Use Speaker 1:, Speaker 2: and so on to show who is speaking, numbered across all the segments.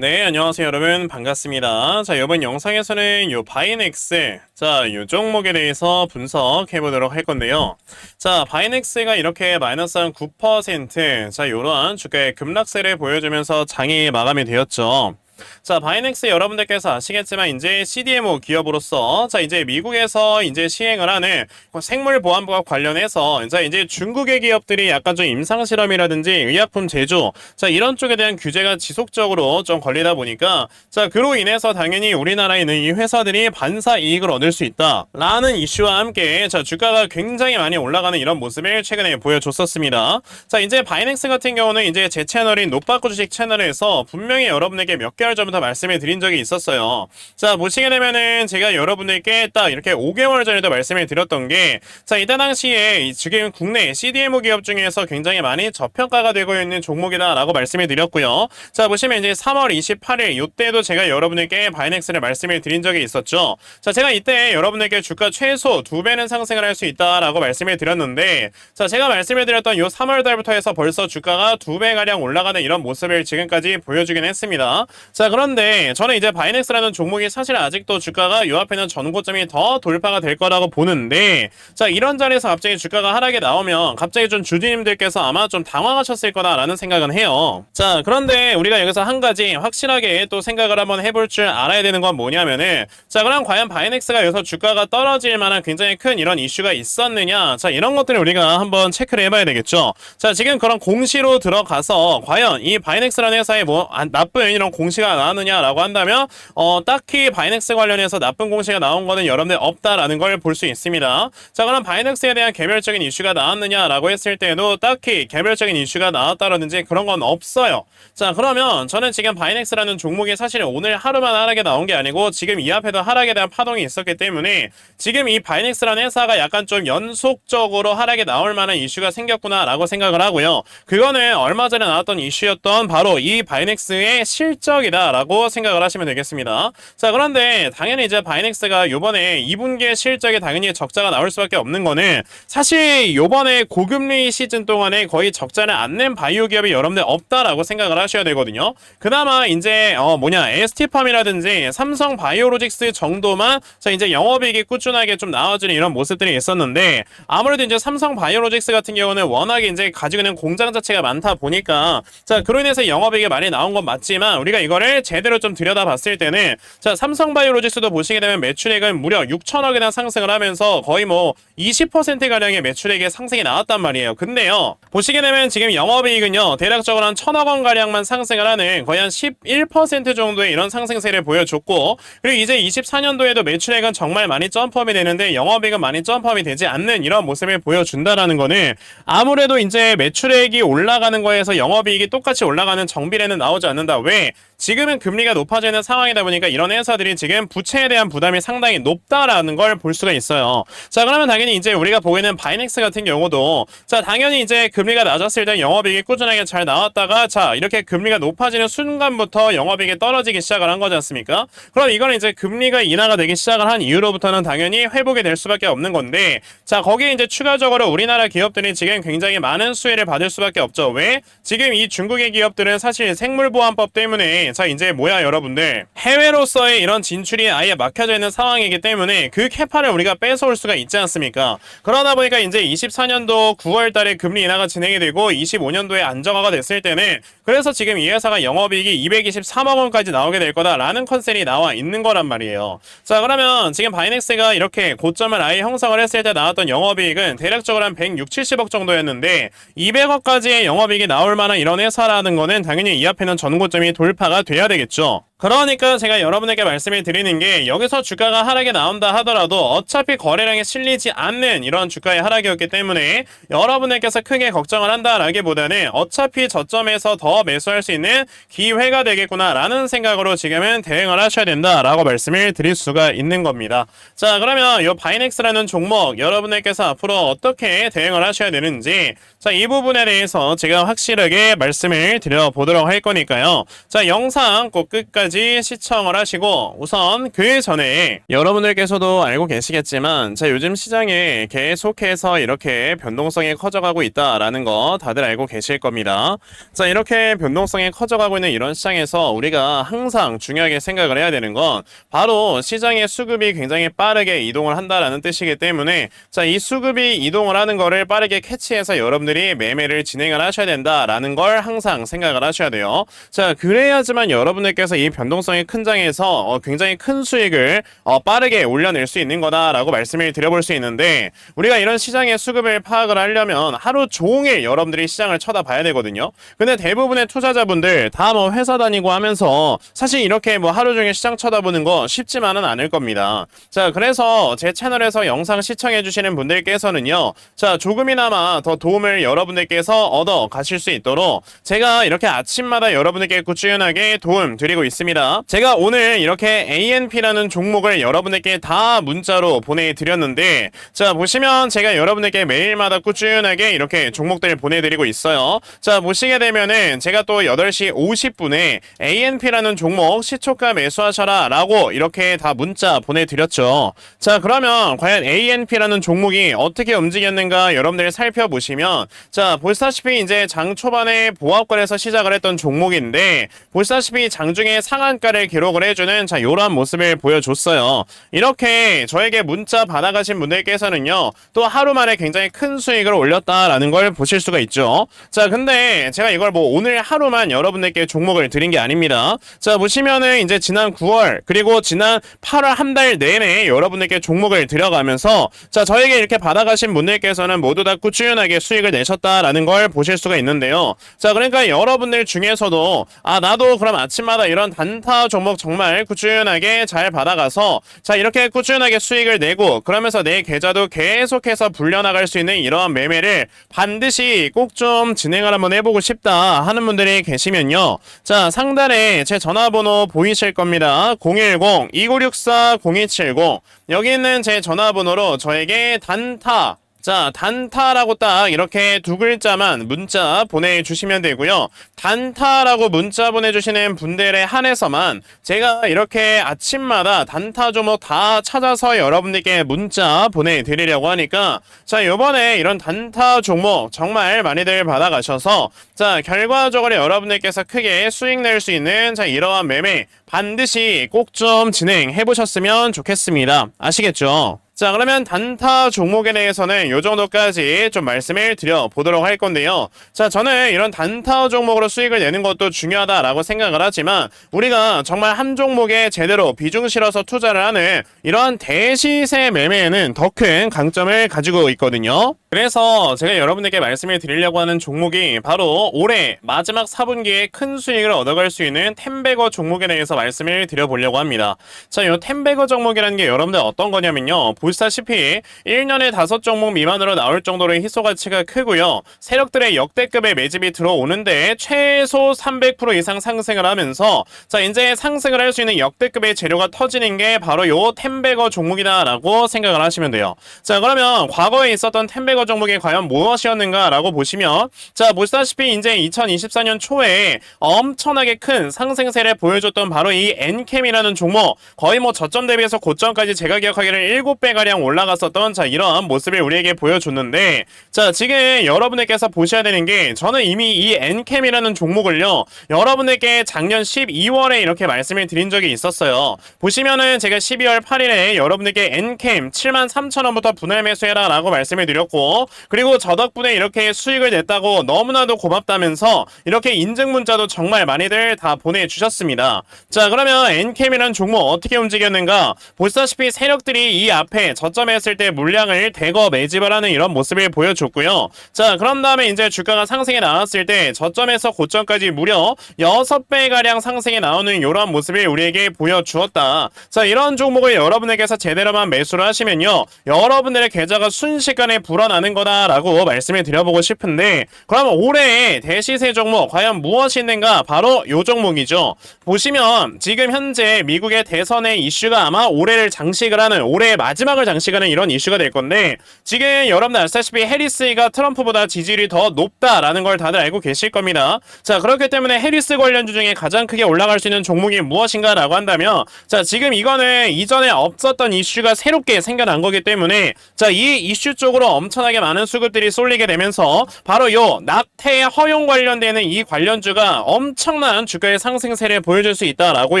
Speaker 1: 네, 안녕하세요, 여러분. 반갑습니다. 자, 이번 영상에서는 요 바이넥스, 자, 요 종목에 대해서 분석해 보도록 할 건데요. 자, 바이넥스가 이렇게 마이너스 한 9%, 자, 요러한 주가의 급락세를 보여주면서 장이 마감이 되었죠. 자, 바이넥스 여러분들께서 아시겠지만 이제 CDMO 기업으로서 자, 이제 미국에서 이제 시행을 하는 그 생물 보안부와 관련해서 자, 이제 중국의 기업들이 약간 좀 임상 실험이라든지 의약품 제조 자, 이런 쪽에 대한 규제가 지속적으로 좀 걸리다 보니까 자, 그로 인해서 당연히 우리나라에 있는 이 회사들이 반사 이익을 얻을 수 있다라는 이슈와 함께 자, 주가가 굉장히 많이 올라가는 이런 모습을 최근에 보여줬었습니다. 자, 이제 바이넥스 같은 경우는 이제 제 채널인 노빠꾸 주식 채널에서 분명히 여러분에게 몇개 월 전부터 말씀을 드린 적이 있었어요. 자, 보시게 되면은 제가 여러분들께 딱 이렇게 5개월 전에도 말씀을 드렸던 게, 자, 이때 당시에 이 지금 국내 CDMO 기업 중에서 굉장히 많이 저평가가 되고 있는 종목이다라고 말씀을 드렸고요. 자, 보시면 이제 3월 28일, 이때도 제가 여러분에게 바이넥스를 말씀을 드린 적이 있었죠. 자, 제가 이때 여러분에게 주가 최소 두 배는 상승을 할 수 있다라고 말씀을 드렸는데, 자, 제가 말씀을 드렸던 요 3월 달부터 해서 벌써 주가가 두 배 가량 올라가는 이런 모습을 지금까지 보여주긴 했습니다. 자, 그런데 저는 이제 바이넥스라는 종목이 사실 아직도 주가가 요 앞에는 전고점이 더 돌파가 될 거라고 보는데, 자, 이런 자리에서 갑자기 주가가 하락이 나오면 갑자기 좀 주주님들께서 아마 좀 당황하셨을 거다라는 생각은 해요. 자, 그런데 우리가 여기서 한 가지 확실하게 또 생각을 한번 해볼 줄 알아야 되는 건 뭐냐면은, 자, 그럼 과연 바이넥스가 여기서 주가가 떨어질 만한 굉장히 큰 이런 이슈가 있었느냐, 자, 이런 것들을 우리가 한번 체크를 해봐야 되겠죠. 자, 지금 그런 공시로 들어가서 과연 이 바이넥스라는 회사에 뭐 안- 나쁜 이런 공시가 나왔느냐라고 한다면 어 딱히 바이넥스 관련해서 나쁜 공시가 나온 거는 여러분들 없다라는 걸 볼 수 있습니다. 자 그럼 바이넥스에 대한 개별적인 이슈가 나왔느냐라고 했을 때도 딱히 개별적인 이슈가 나왔다라든지 그런 건 없어요. 자 그러면 저는 지금 바이넥스라는 종목이 사실 오늘 하루만 하락에 나온 게 아니고 지금 이 앞에도 하락에 대한 파동이 있었기 때문에 지금 이 바이넥스라는 회사가 약간 좀 연속적으로 하락에 나올 만한 이슈가 생겼구나라고 생각을 하고요. 그거는 얼마 전에 나왔던 이슈였던 바로 이 바이넥스의 실적이다 라고 생각을 하시면 되겠습니다. 자, 그런데 당연히 이제 바이넥스가 요번에 2분기의 실적에 당연히 적자가 나올 수밖에 없는 거는 사실 요번에 고금리 시즌 동안에 거의 적자를 안 낸 바이오 기업이 여러분들 없다라고 생각을 하셔야 되거든요. 그나마 이제 어 뭐냐 ST팜이라든지 삼성 바이오로직스 정도만 자 이제 영업이익이 꾸준하게 좀 나와주는 이런 모습들이 있었는데 아무래도 이제 삼성 바이오로직스 같은 경우는 워낙에 이제 가지고 있는 공장 자체가 많다 보니까 자 그로 인해서 영업이익이 많이 나온 건 맞지만 우리가 이거 를 제대로 좀 들여다봤을 때는 자 삼성 바이오로직스도 보시게 되면 매출액은 무려 6천억이나 상승을 하면서 거의 뭐 20% 가량의 매출액의 상승이 나왔단 말이에요. 근데요 보시게 되면 지금 영업이익은요 대략적으로 한 천억 원 가량만 상승을 하는 거의 한 11% 정도의 이런 상승세를 보여줬고 그리고 이제 24년도에도 매출액은 정말 많이 점프업이 되는데 영업이익은 많이 점프업이 되지 않는 이런 모습을 보여준다라는 거는 아무래도 이제 매출액이 올라가는 거에서 영업이익이 똑같이 올라가는 정비례는 나오지 않는다. 왜? 지금은 금리가 높아지는 상황이다 보니까 이런 회사들이 지금 부채에 대한 부담이 상당히 높다라는 걸 볼 수가 있어요. 자, 그러면 당연히 이제 우리가 보이는 바이넥스 같은 경우도 자, 당연히 이제 금리가 낮았을 때 영업이익이 꾸준하게 잘 나왔다가 자, 이렇게 금리가 높아지는 순간부터 영업이익이 떨어지기 시작을 한 거지 않습니까? 그럼 이거는 이제 금리가 인하가 되기 시작을 한 이후로부터는 당연히 회복이 될 수밖에 없는 건데 자, 거기에 이제 추가적으로 우리나라 기업들이 지금 굉장히 많은 수혜를 받을 수밖에 없죠. 왜? 지금 이 중국의 기업들은 사실 생물보안법 때문에 자, 이제 뭐야 여러분들 해외로서의 이런 진출이 아예 막혀져 있는 상황이기 때문에 그 캐파를 우리가 뺏어올 수가 있지 않습니까? 그러다 보니까 이제 24년도 9월 달에 금리 인하가 진행이 되고 25년도에 안정화가 됐을 때는 그래서 지금 이 회사가 영업이익이 223억 원까지 나오게 될 거다라는 컨셉이 나와 있는 거란 말이에요. 자, 그러면 지금 바이넥스가 이렇게 고점을 아예 형성을 했을 때 나왔던 영업이익은 대략적으로 한 106, 70억 정도였는데 200억까지의 영업이익이 나올 만한 이런 회사라는 거는 당연히 이 앞에는 전고점이 돌파가 돼야 되겠죠. 그러니까 제가 여러분에게 말씀을 드리는 게 여기서 주가가 하락이 나온다 하더라도 어차피 거래량에 실리지 않는 이런 주가의 하락이었기 때문에 여러분에게서 크게 걱정을 한다라기보다는 어차피 저점에서 더 매수할 수 있는 기회가 되겠구나라는 생각으로 지금은 대응을 하셔야 된다라고 말씀을 드릴 수가 있는 겁니다. 자 그러면 이 바이넥스라는 종목 여러분들께서 앞으로 어떻게 대응을 하셔야 되는지 자 이 부분에 대해서 제가 확실하게 말씀을 드려보도록 할 거니까요. 자 영상 꼭 끝까지 끝까지 시청을 하시고 우선 그 전에 여러분들께서도 알고 계시겠지만 자 요즘 시장에 계속해서 이렇게 변동성이 커져가고 있다라는 거 다들 알고 계실 겁니다. 자 이렇게 변동성이 커져가고 있는 이런 시장에서 우리가 항상 중요하게 생각을 해야 되는 건 바로 시장의 수급이 굉장히 빠르게 이동을 한다라는 뜻이기 때문에 자 이 수급이 이동을 하는 거를 빠르게 캐치해서 여러분들이 매매를 진행을 하셔야 된다라는 걸 항상 생각을 하셔야 돼요. 자 그래야지만 여러분들께서 이 변동성이 큰 장에서 어, 굉장히 큰 수익을 어, 빠르게 올려낼 수 있는 거다라고 말씀을 드려볼 수 있는데 우리가 이런 시장의 수급을 파악을 하려면 하루 종일 여러분들이 시장을 쳐다봐야 되거든요. 근데 대부분의 투자자분들 다 뭐 회사 다니고 하면서 사실 이렇게 뭐 하루 종일 시장 쳐다보는 거 쉽지만은 않을 겁니다. 자 그래서 제 채널에서 영상 시청해 주시는 분들께서는요. 자 조금이나마 더 도움을 여러분들께서 얻어 가실 수 있도록 제가 이렇게 아침마다 여러분들께 꾸준하게 도움 드리고 있습니다. 제가 오늘 이렇게 ANP라는 종목을 여러분들께 다 문자로 보내드렸는데 자 보시면 제가 여러분들께 매일마다 꾸준하게 이렇게 종목들 보내드리고 있어요. 자 보시게 되면은 제가 또 8시 50분에 ANP라는 종목 시초가 매수하셔라 라고 이렇게 다 문자 보내드렸죠. 자 그러면 과연 ANP라는 종목이 어떻게 움직였는가 여러분들 살펴보시면 자 보시다시피 이제 장 초반에 보합권에서 시작을 했던 종목인데 보시다시피 장중에 상 한가를 기록을 해주는 자 요런 모습을 보여줬어요. 이렇게 저에게 문자 받아가신 분들께서는요 또 하루 만에 굉장히 큰 수익을 올렸다라는 걸 보실 수가 있죠. 자 근데 제가 이걸 뭐 오늘 하루만 여러분들께 종목을 드린 게 아닙니다. 자 보시면은 이제 지난 9월 그리고 지난 8월 한 달 내내 여러분들께 종목을 들여가면서 자 저에게 이렇게 받아가신 분들께서는 모두 다 꾸준하게 수익을 내셨다라는 걸 보실 수가 있는데요. 자 그러니까 여러분들 중에서도 아 나도 그럼 아침마다 이런 단타 종목 정말 꾸준하게 잘 받아가서 자 이렇게 꾸준하게 수익을 내고 그러면서 내 계좌도 계속해서 불려나갈 수 있는 이러한 매매를 반드시 꼭 좀 진행을 한번 해보고 싶다 하는 분들이 계시면요. 자 상단에 제 전화번호 보이실 겁니다. 010-2964-0270 여기 있는 제 전화번호로 저에게 단타 자, 단타라고 딱 이렇게 두 글자만 문자 보내주시면 되고요. 단타라고 문자 보내주시는 분들에 한해서만 제가 이렇게 아침마다 단타 종목 다 찾아서 여러분들께 문자 보내드리려고 하니까 자, 요번에 이런 단타 종목 정말 많이들 받아가셔서 자, 결과적으로 여러분들께서 크게 수익 낼 수 있는 자, 이러한 매매 반드시 꼭 좀 진행해 보셨으면 좋겠습니다. 아시겠죠? 자 그러면 단타 종목에 대해서는 요 정도까지 좀 말씀을 드려 보도록 할 건데요. 자 저는 이런 단타 종목으로 수익을 내는 것도 중요하다라고 생각을 하지만 우리가 정말 한 종목에 제대로 비중 실어서 투자를 하는 이러한 대시세 매매에는 더 큰 강점을 가지고 있거든요. 그래서 제가 여러분들께 말씀을 드리려고 하는 종목이 바로 올해 마지막 4분기에 큰 수익을 얻어갈 수 있는 템베거 종목에 대해서 말씀을 드려보려고 합니다. 자이 템베거 종목이라는 게 여러분들 어떤 거냐면요 보시다시피 1년에 5종목 미만으로 나올 정도로 희소 가치가 크고요. 세력들의 역대급의 매집이 들어오는데 최소 300% 이상 상승을 하면서 자 이제 상승을 할 수 있는 역대급의 재료가 터지는 게 바로 요 템베거 종목이다라고 생각을 하시면 돼요. 자 그러면 과거에 있었던 템베거 종목이 과연 무엇이었는가라고 보시면 자 보시다시피 이제 2024년 초에 엄청나게 큰 상승세를 보여줬던 바로 이 엔캠이라는 종목 거의 뭐 저점 대비해서 고점까지 제가 기억하기를 7배 가량 올라갔었던 자 이런 모습을 우리에게 보여줬는데 자 지금 여러분들께서 보셔야 되는 게 저는 이미 이 엔캠이라는 종목을요 여러분들께 작년 12월에 이렇게 말씀을 드린 적이 있었어요. 보시면은 제가 12월 8일에 여러분들께 엔캠 73,000원부터 분할 매수해라 라고 말씀을 드렸고 그리고 저 덕분에 이렇게 수익을 냈다고 너무나도 고맙다면서 이렇게 인증 문자도 정말 많이들 다 보내주셨습니다. 자 그러면 엔캠이라는 종목 어떻게 움직였는가? 보시다시피 세력들이 이 앞에 저점에 했을 때 물량을 대거 매집을 하는 이런 모습을 보여줬고요. 자, 그런 다음에 이제 주가가 상승에 나왔을 때 저점에서 고점까지 무려 6배가량 상승에 나오는 이런 모습을 우리에게 보여주었다. 자, 이런 종목을 여러분에게서 제대로만 매수를 하시면요. 여러분들의 계좌가 순식간에 불어나는 거다라고 말씀을 드려보고 싶은데 그럼 올해의 대시세 종목 과연 무엇이 있는가? 바로 요 종목이죠. 보시면 지금 현재 미국의 대선의 이슈가 아마 올해를 장식을 하는 올해의 마지막 마지막을 장식하는 이런 이슈가 될 건데 지금 여러분들 아시다시피 해리스가 트럼프보다 지지율이 더 높다라는 걸 다들 알고 계실 겁니다. 자 그렇기 때문에 해리스 관련주 중에 가장 크게 올라갈 수 있는 종목이 무엇인가라고 한다면 자 지금 이거는 이전에 없었던 이슈가 새롭게 생겨난 거기 때문에 자 이 이슈 쪽으로 엄청나게 많은 수급들이 쏠리게 되면서 바로 요 낙태 허용 관련되는 이 관련주가 엄청난 주가의 상승세를 보여줄 수 있다라고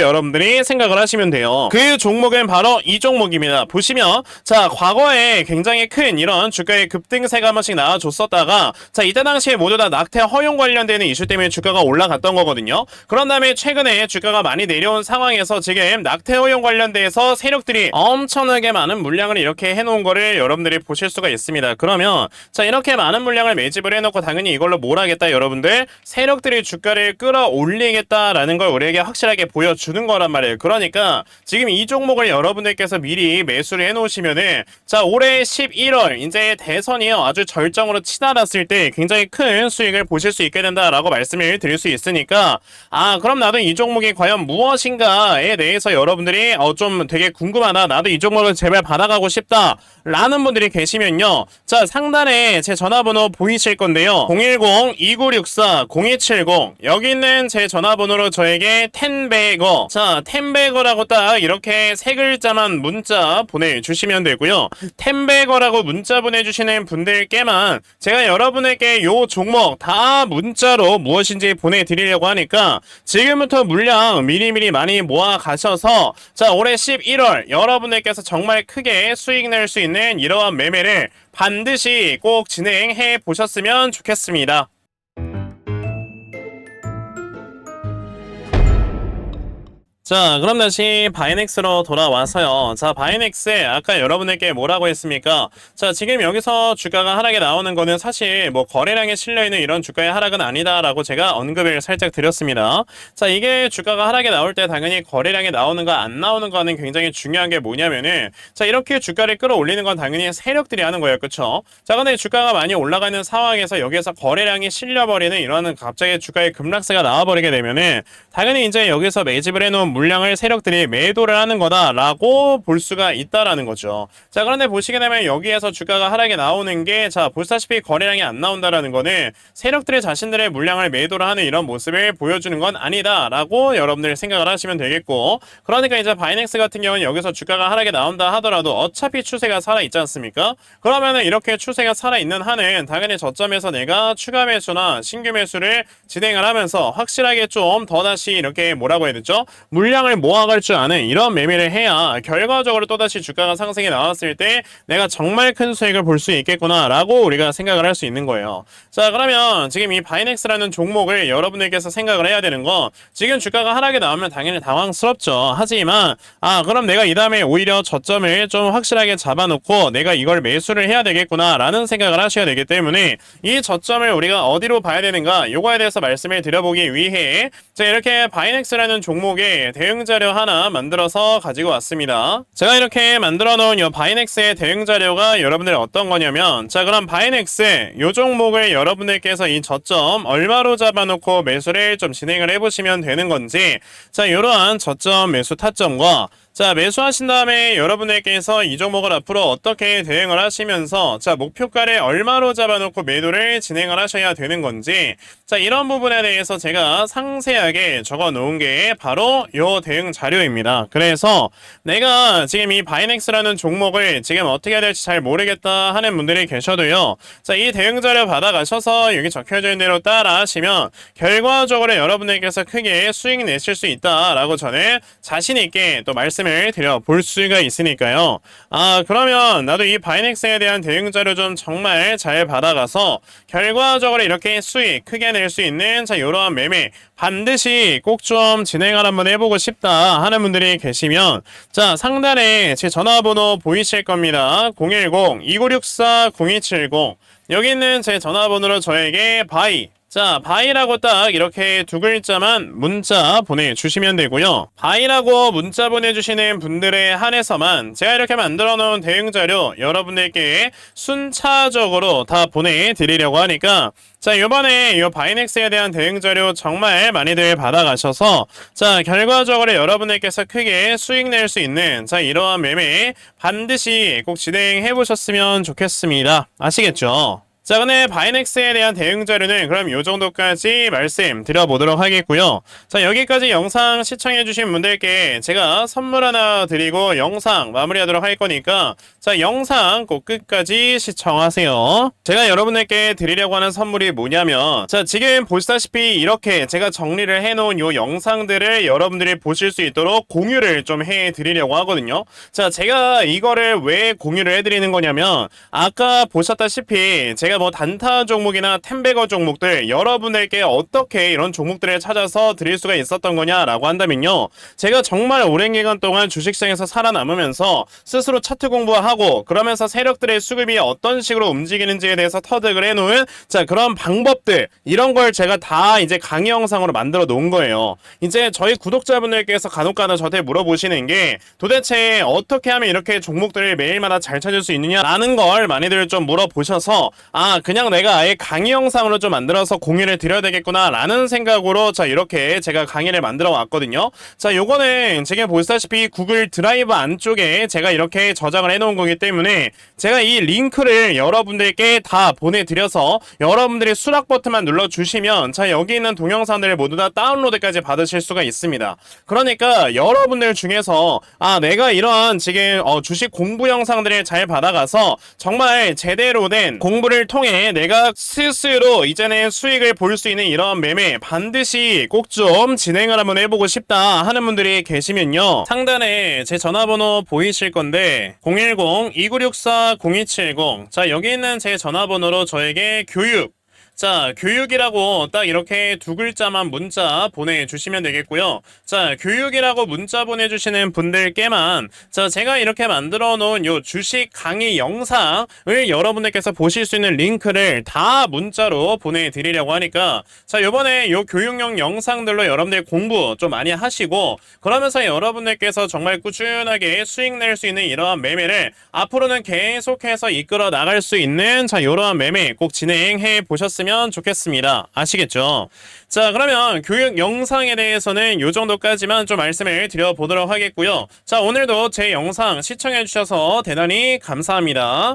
Speaker 1: 여러분들이 생각을 하시면 돼요. 그 종목은 바로 이 종목입니다. 보시면 자 과거에 굉장히 큰 이런 주가의 급등세가 한 번씩 나와줬었다가 자 이때 당시에 모두 다 낙태 허용 관련되는 이슈 때문에 주가가 올라갔던 거거든요. 그런 다음에 최근에 주가가 많이 내려온 상황에서 지금 낙태 허용 관련돼서 세력들이 엄청나게 많은 물량을 이렇게 해놓은 거를 여러분들이 보실 수가 있습니다. 그러면 자 이렇게 많은 물량을 매집을 해놓고 당연히 이걸로 뭘 하겠다 여러분들 세력들이 주가를 끌어올리겠다라는 걸 우리에게 확실하게 보여주는 거란 말이에요. 그러니까 지금 이 종목을 여러분들께서 미리 매수를 해놓으 시면은 자 올해 11월 이제 대선이요. 아주 절정으로 치달았을 때 굉장히 큰 수익을 보실 수 있게 된다라고 말씀을 드릴 수 있으니까 아 그럼 나도 이 종목이 과연 무엇인가에 대해서 여러분들이 어 좀 되게 궁금하다. 나도 이 종목을 제발 받아가고 싶다 라는 분들이 계시면요. 자 상단에 제 전화번호 보이실 건데요. 010-2964-0270 여기 있는 제 전화번호로 저에게 텐베거 자 텐베거라고 딱 이렇게 세 글자만 문자 보내주시면 되고요 텐베거라고 문자 보내주시는 분들께만 제가 여러분에게 요 종목 다 문자로 무엇인지 보내드리려고 하니까 지금부터 물량 미리미리 많이 모아 가셔서 자 올해 11월 여러분들께서 정말 크게 수익 낼 수 있는 이러한 매매를 반드시 꼭 진행해 보셨으면 좋겠습니다. 자, 그럼 다시 바이넥스로 돌아와서요. 자, 바이넥스 아까 여러분들께 뭐라고 했습니까? 자, 지금 여기서 주가가 하락에 나오는 거는 사실 뭐 거래량에 실려 있는 이런 주가의 하락은 아니다 라고 제가 언급을 살짝 드렸습니다. 자, 이게 주가가 하락에 나올 때 당연히 거래량이 나오는 거안 나오는 거는 굉장히 중요한 게 뭐냐면은 자, 이렇게 주가를 끌어올리는 건 당연히 세력들이 하는 거예요. 그쵸? 자, 근데 주가가 많이 올라가는 상황에서 여기에서 거래량이 실려버리는 이러한 갑자기 주가의 급락세가 나와버리게 되면은 당연히 이제 여기서 매집을 해놓은 물량을 세력들이 매도를 하는 거다라고 볼 수가 있다라는 거죠. 자, 그런데 보시게 되면 여기에서 주가가 하락에 나오는 게 자, 보시다시피 거래량이 안 나온다라는 거는 세력들이 자신들의 물량을 매도를 하는 이런 모습을 보여주는 건 아니다라고 여러분들 생각을 하시면 되겠고 그러니까 이제 바이넥스 같은 경우는 여기서 주가가 하락에 나온다 하더라도 어차피 추세가 살아 있지 않습니까? 그러면은 이렇게 추세가 살아 있는 한은 당연히 저점에서 내가 추가 매수나 신규 매수를 진행을 하면서 확실하게 좀 더 다시 이렇게 뭐라고 해야 되죠? 물 량을 모아갈 줄 아는 이런 매매를 해야 결과적으로 또다시 주가가 상승이 나왔을 때 내가 정말 큰 수익을 볼 수 있겠구나라고 우리가 생각을 할 수 있는 거예요. 자 그러면 지금 이 바이넥스라는 종목을 여러분들께서 생각을 해야 되는 건 지금 주가가 하락에 나오면 당연히 당황스럽죠. 하지만 아 그럼 내가 이 다음에 오히려 저점을 좀 확실하게 잡아놓고 내가 이걸 매수를 해야 되겠구나라는 생각을 하셔야 되기 때문에 이 저점을 우리가 어디로 봐야 되는가 요거에 대해서 말씀을 드려보기 위해 자 이렇게 바이넥스라는 종목의 대응 자료 하나 만들어서 가지고 왔습니다. 제가 이렇게 만들어 놓은 이 바이넥스의 대응 자료가 여러분들 어떤 거냐면 자 그럼 바이넥스 요 종목을 여러분들께서 이 저점 얼마로 잡아놓고 매수를 좀 진행을 해보시면 되는 건지 자 이러한 저점 매수 타점과 자 매수하신 다음에 여러분들께서 이 종목을 앞으로 어떻게 대응을 하시면서 자 목표가를 얼마로 잡아놓고 매도를 진행을 하셔야 되는 건지 자 이런 부분에 대해서 제가 상세하게 적어 놓은 게 바로 요 대응 자료입니다. 그래서 내가 지금 이 바이넥스라는 종목을 지금 어떻게 해야 될지 잘 모르겠다 하는 분들이 계셔도요 자 이 대응 자료 받아가셔서 여기 적혀져 있는 대로 따라 하시면 결과적으로 여러분들께서 크게 수익 내실 수 있다라고 저는 자신 있게 또 말씀을 드려 볼 수가 있으니까요. 아 그러면 나도 이 바이넥스에 대한 대응 자료 좀 정말 잘 받아가서 결과적으로 이렇게 수익 크게 낼 수 있는 자 이러한 매매 반드시 꼭 좀 진행을 한번 해보고 싶다 하는 분들이 계시면 자 상단에 제 전화번호 보이실 겁니다. 010-2964-0270 여기 있는 제 전화번호로 저에게 바이 자, 바이라고 딱 이렇게 두 글자만 문자 보내주시면 되고요. 바이라고 문자 보내주시는 분들에 한해서만 제가 이렇게 만들어 놓은 대응 자료 여러분들께 순차적으로 다 보내드리려고 하니까 자, 이번에 이 바이넥스에 대한 대응 자료 정말 많이들 받아가셔서 자, 결과적으로 여러분들께서 크게 수익 낼 수 있는 자, 이러한 매매 반드시 꼭 진행해 보셨으면 좋겠습니다. 아시겠죠? 자, 근데 바이넥스에 대한 대응 자료는 그럼 요 정도까지 말씀드려보도록 하겠고요. 자, 여기까지 영상 시청해주신 분들께 제가 선물 하나 드리고 영상 마무리하도록 할 거니까 자, 영상 꼭 끝까지 시청하세요. 제가 여러분들께 드리려고 하는 선물이 뭐냐면 자, 지금 보시다시피 이렇게 제가 정리를 해놓은 요 영상들을 여러분들이 보실 수 있도록 공유를 좀 해드리려고 하거든요. 자, 제가 이거를 왜 공유를 해드리는 거냐면 아까 보셨다시피 제가 뭐 단타 종목이나 템베거 종목들 여러분들께 어떻게 이런 종목들을 찾아서 드릴 수가 있었던 거냐라고 한다면요. 제가 정말 오랜 기간 동안 주식시장에서 살아남으면서 스스로 차트 공부하고 그러면서 세력들의 수급이 어떤 식으로 움직이는지에 대해서 터득을 해놓은 자 그런 방법들 이런 걸 제가 다 이제 강의 영상으로 만들어 놓은 거예요. 이제 저희 구독자분들께서 간혹가다 저한테 물어보시는 게 도대체 어떻게 하면 이렇게 종목들을 매일마다 잘 찾을 수 있느냐라는 걸 많이들 좀 물어보셔서 아 그냥 내가 아예 강의 영상으로 좀 만들어서 공유를 드려야 되겠구나 라는 생각으로 자 이렇게 제가 강의를 만들어 왔거든요. 자 요거는 지금 보시다시피 구글 드라이브 안쪽에 제가 이렇게 저장을 해놓은 거기 때문에 제가 이 링크를 여러분들께 다 보내드려서 여러분들이 수락 버튼만 눌러주시면 자 여기 있는 동영상들을 모두 다 다운로드까지 받으실 수가 있습니다. 그러니까 여러분들 중에서 아 내가 이런 지금 어, 주식 공부 영상들을 잘 받아가서 정말 제대로 된 공부를 통해 내가 스스로 이제는 수익을 볼 수 있는 이런 매매 반드시 꼭 좀 진행을 한번 해보고 싶다 하는 분들이 계시면요. 상단에 제 전화번호 보이실 건데 010-2964-0270 자 여기 있는 제 전화번호로 저에게 교육 자, 교육이라고 딱 이렇게 두 글자만 문자 보내주시면 되겠고요. 자, 교육이라고 문자 보내주시는 분들께만 자, 제가 이렇게 만들어 놓은 요 주식 강의 영상을 여러분들께서 보실 수 있는 링크를 다 문자로 보내드리려고 하니까 자, 요번에 요 교육용 영상들로 여러분들 공부 좀 많이 하시고 그러면서 여러분들께서 정말 꾸준하게 수익 낼 수 있는 이러한 매매를 앞으로는 계속해서 이끌어 나갈 수 있는 자, 요러한 매매 꼭 진행해 보 셨으면 좋겠습니다. 아시겠죠? 자, 그러면 교육 영상에 대해서는 요 정도까지만 좀 말씀을 드려보도록 하겠고요. 자, 오늘도 제 영상 시청해 주셔서 대단히 감사합니다.